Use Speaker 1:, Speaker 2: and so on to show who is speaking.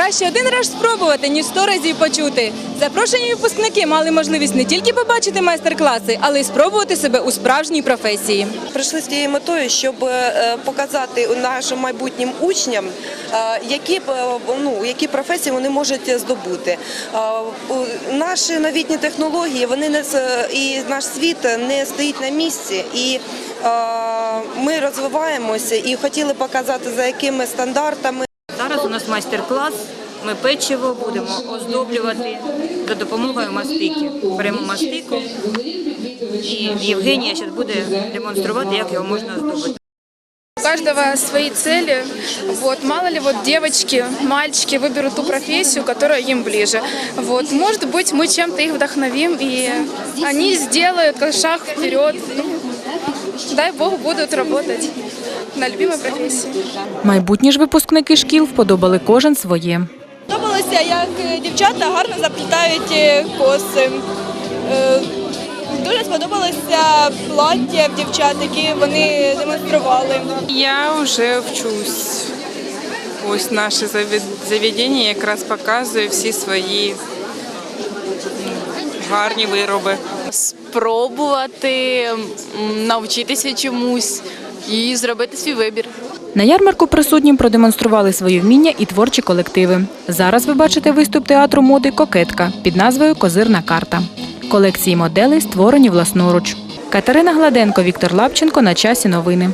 Speaker 1: Краще один раз спробувати, ніж сто разів почути. Запрошені випускники мали можливість не тільки побачити майстер-класи, але й спробувати себе у справжній професії.
Speaker 2: Прийшли з тією метою, щоб е, показати нашим майбутнім учням, е, які е, ну, які професії вони можуть здобути. Наші новітні технології, вони не і наш світ не стоїть на місці, і ми розвиваємося і хотіли показати за якими стандартами.
Speaker 3: Зараз у нас майстер-клас. Ми печиво будемо оздоблювати за допомогою мастики. Беремо мастику і Євгенія зараз буде демонструвати, як його можна оздобити.
Speaker 4: У каждого свои цели. Вот, мало ли вот девочки, мальчики выберут ту профессию, которая им ближе. Вот, может быть, мы чем-то их вдохновим, и они сделают как шаг вперед. Ну, дай Бог, будут работать на любимой профессии.
Speaker 1: Майбутні ж випускники шкіл вподобали кожен своє.
Speaker 5: Подобалося, як е, дівчата гарно заплітають е, коси. Е, Дуже сподобалося плаття в дівчат, які вони демонстрували.
Speaker 6: Я вже вчусь. Ось наше завед- заведення якраз показує всі свої гарні вироби.
Speaker 7: спробувати навчитися чомусь і зробити свій вибір.
Speaker 1: На ярмарку присутнім продемонстрували свої вміння і творчі колективи. Зараз ви бачите виступ театру моди Кокетка під назвою Козирна карта. Колекції моделей створені власноруч. Катерина Гладенко, Віктор Лапченко на часі новини.